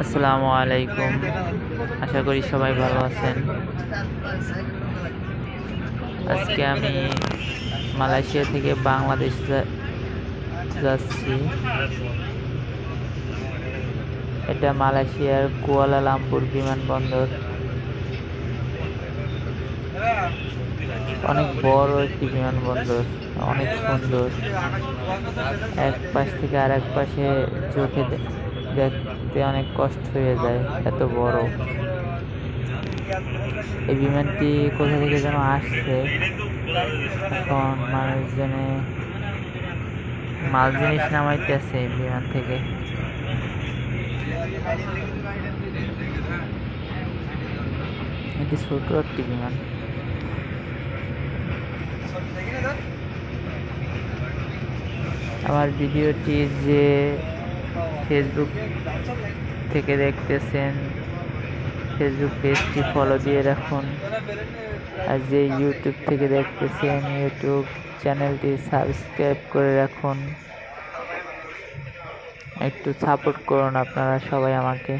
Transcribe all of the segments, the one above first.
আসসালামু আলাইকুম। আশা করি সবাই ভালো আছেন। আজকে আমি মালয়েশিয়া থেকে বাংলাদেশ যাচ্ছি। এটা মালয়েশিয়ার কুয়ালালামপুর বিমানবন্দর। অনেক বড় একটি বিমানবন্দর, অনেক সুন্দর। এক পাশ থেকে আর এক পাশে চোখে দে- দেখতে অনেক কষ্ট হয়ে যায়, এত বড়। এই বিমানটি কোথা থেকে যেন আসছে, এখন মানুষজনে মাল জিনিস নামাইতেছে বিমান থেকে। এটি ছোট একটি বিমান। আমার ভিডিওটি যে ফেসবুক থেকে দেখতেছেন। ফেসবুক পেজটি ফলো দিয়ে রাখুন। আর যে ইউটিউব থেকে দেখতেছেন ইউটিউব চ্যানেলটি সাবস্ক্রাইব করে রাখুন। একটু সাপোর্ট করুন আপনারা সবাই আমাকে।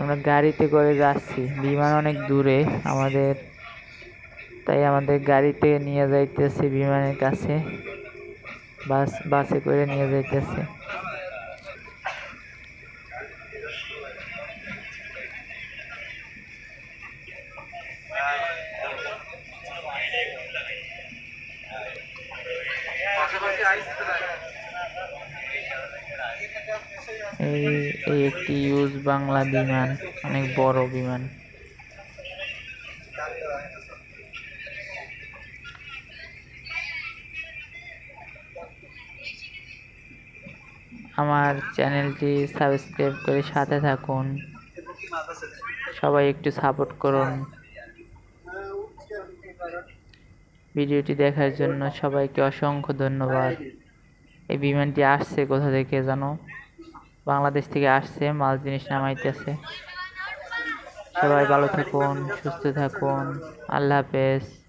আমরা গাড়িতে করে যাচ্ছি। বিমান অনেক দূরে আমাদের। তাই আমাদের গাড়িতে নিয়ে যাইতেছে, বিমানের কাছে। বাস, বাসে করে নিয়ে যাইতেছে। এই একটি ইউজ বাংলা বিমান, অনেক বড় বিমান। আমার চ্যানেলটি সাবস্ক্রাইব করে সাথে থাকুন। সবাই একটু সাপোর্ট করুন। ভিডিওটি দেখার জন্য সবাইকে অসংখ্য ধন্যবাদ। এই বিমানটি আসছে কোথা থেকে জানো? বাংলাদেশ থেকে আসছে মাল জিনিস নামাইতেছে। সবাই ভালো থাকুন, সুস্থ থাকুন। আল্লাহ হাফেজ।